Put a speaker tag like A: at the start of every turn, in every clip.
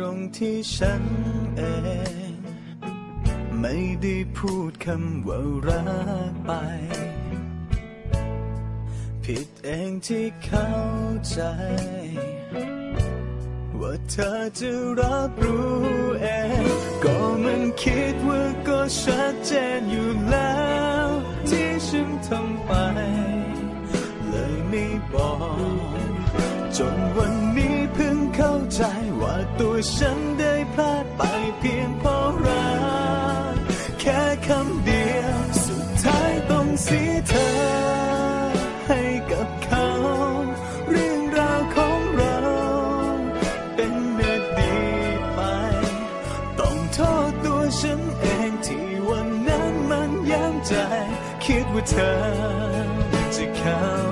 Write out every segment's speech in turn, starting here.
A: รงที่ฉันเอง ไม่ได้พูดคำว่ารักไป ผิดเองที่เข้าใจ ว่าเธอจะรับรู้เอง ก็มันคิดว่าก็ชัดเจนอยู่แล้ว ที่ฉันทำไป เลยไม่บอก จนวันนี้เพิ่งเข้าใจ ตัวฉันได้พลาดไปเพียงเพราะรักแค่คำเดียวสุดท้ายต้องเสียเธอ ให้กับเขา เรื่องราวของเรา เป็นเนื้อดีไป ต้องโทษตัวฉันเองที่วันนั้นมันย้ำใจ คิดว่าเธอจะเข้า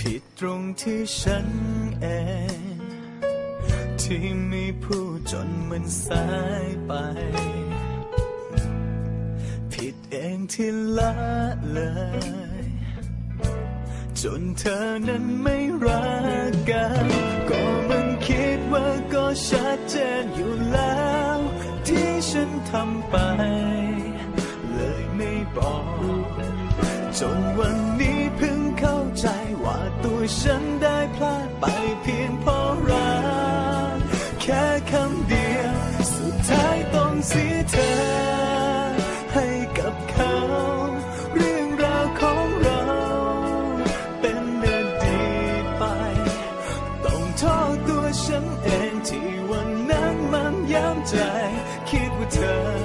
A: ผิดตรงที่ฉันเอง ที่ไม่พูดจนมันสายไป ผิดเองที่ละเลย จนเธอนั้นไม่รักกัน ก็มันคิดว่าก็ชัดเจนอยู่แล้ว ที่ฉันทำไป เลยไม่บอก จนวันนี้ ฉันได้พลาดไปเพียงเพราะรักแค่คำเดียว สุดท้ายต้องเสียเธอ ให้กับเขา เรื่องราวของเรา เป็นอดีตไป ต้องโทษตัวฉันเองที่วันนั้นมันย้ำใจ คิดว่าเธอ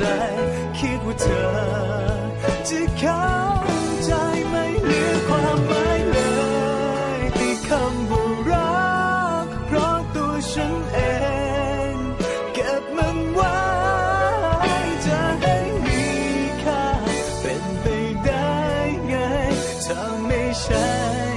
A: ใจคิดว่าเธอจะเข้าใจไม่เหลือความหมายเลยที่คำว่ารักเพราะตัวฉันเองเก็บมันไว้จะให้มีค่าเป็นไปได้ไงถ้าไม่ใช่